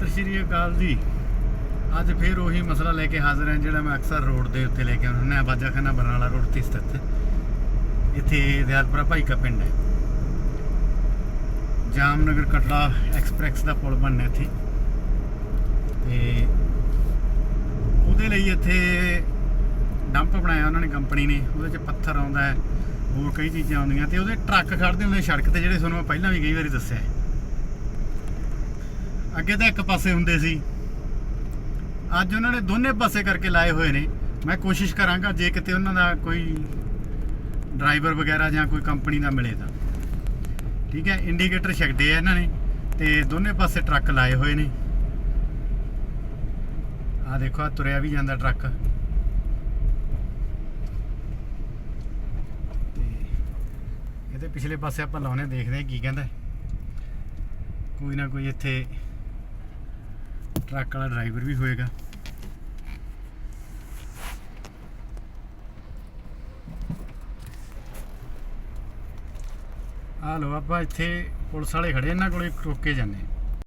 ਸਤਿ ਸ਼੍ਰੀ ਅਕਾਲ ਜੀ। ਅੱਜ ਫੇਰ ਉਹੀ ਮਸਲਾ ਲੈ ਕੇ ਹਾਜ਼ਰ ਹਾਂ ਜਿਹੜਾ ਮੈਂ ਅਕਸਰ ਰੋਡ ਦੇ ਉੱਤੇ ਲੈ ਕੇ ਆਉਂਦਾ ਹੁੰਦਾ, ਬਾਜਾਖਾਨਾ ਬਰਨਾਲਾ ਰੋਡ ਤੇ ਸਥਿਤ। ਇੱਥੇ ਦਿਆਲਪੁਰਾ ਭਾਈ ਕਾ ਪਿੰਡ ਹੈ। ਜਾਮਨਗਰ ਕਟੜਾ ਐਕਸਪ੍ਰੈਸ ਦਾ ਪੁਲ ਬਣਨਾ ਇੱਥੇ। ਤੇ ਉਹਦੇ ਲਈ ਇੱਥੇ ਡੰਪ ਬਣਾਇਆ ਉਹਨਾਂ ਨੇ ਕੰਪਨੀ ਨੇ। ਉਹਦੇ 'ਚ ਪੱਥਰ ਆਉਂਦਾ ਹੈ, ਹੋਰ ਕਈ ਚੀਜ਼ਾਂ ਆਉਂਦੀਆਂ। ਤੇ ਉਹਦੇ ਟਰੱਕ ਖੜਦੇ ਹੁੰਦੇ ਸੜਕ ਤੇ ਜਿਹੜੇ ਤੁਹਾਨੂੰ ਮੈਂ ਪਹਿਲਾਂ ਵੀ ਕਈ ਵਾਰੀ ਦੱਸਿਆ ਹੈ। ਅੱਗੇ ਤਾਂ ਇੱਕ ਪਾਸੇ ਹੁੰਦੇ ਸੀ। ਅੱਜ ਉਹਨਾਂ ਨੇ ਦੋਨੇ ਪਾਸੇ ਕਰਕੇ ਲਾਏ ਹੋਏ ਨੇ। ਮੈਂ ਕੋਸ਼ਿਸ਼ ਕਰਾਂਗਾ ਜੇ ਕਿਤੇ ਉਹਨਾਂ ਦਾ ਕੋਈ ਡਰਾਈਵਰ ਵਗੈਰਾ ਜਾਂ ਕੋਈ ਕੰਪਨੀ ਦਾ ਮਿਲੇ ਤਾਂ। ਠੀਕ ਹੈ, ਇੰਡੀਕੇਟਰ ਛੱਡੇ ਆ ਇਹਨਾਂ ਨੇ ਤੇ ਦੋਨੇ ਪਾਸੇ ਟਰੱਕ ਲਾਏ ਹੋਏ ਨੇ। ਆ ਦੇਖੋ ਆ ਤੁਰਿਆ ਵੀ ਜਾਂਦਾ ਟਰੱਕ। ਤੇ ਇਹਦੇ ਪਿਛਲੇ ਪਾਸੇ ਆਪਾਂ ਲਾਉਣੇ ਦੇਖਦੇ ਹਾਂ ਕੀ ਕਹਿੰਦਾ। ਕੋਈ ਨਾ ਕੋਈ ਇੱਥੇ ਟਰੱਕ ਵਾਲਾ ਡਰਾਈਵਰ ਵੀ ਹੋਏਗਾ ਆ ਲੋ ਆਪਾਂ ਇੱਥੇ ਪੁਲਿਸ ਵਾਲੇ ਖੜੇ ਇਹਨਾਂ ਕੋਲੇ ਰੋਕ ਕੇ ਜਾਂਦੇ ਹਾਂ।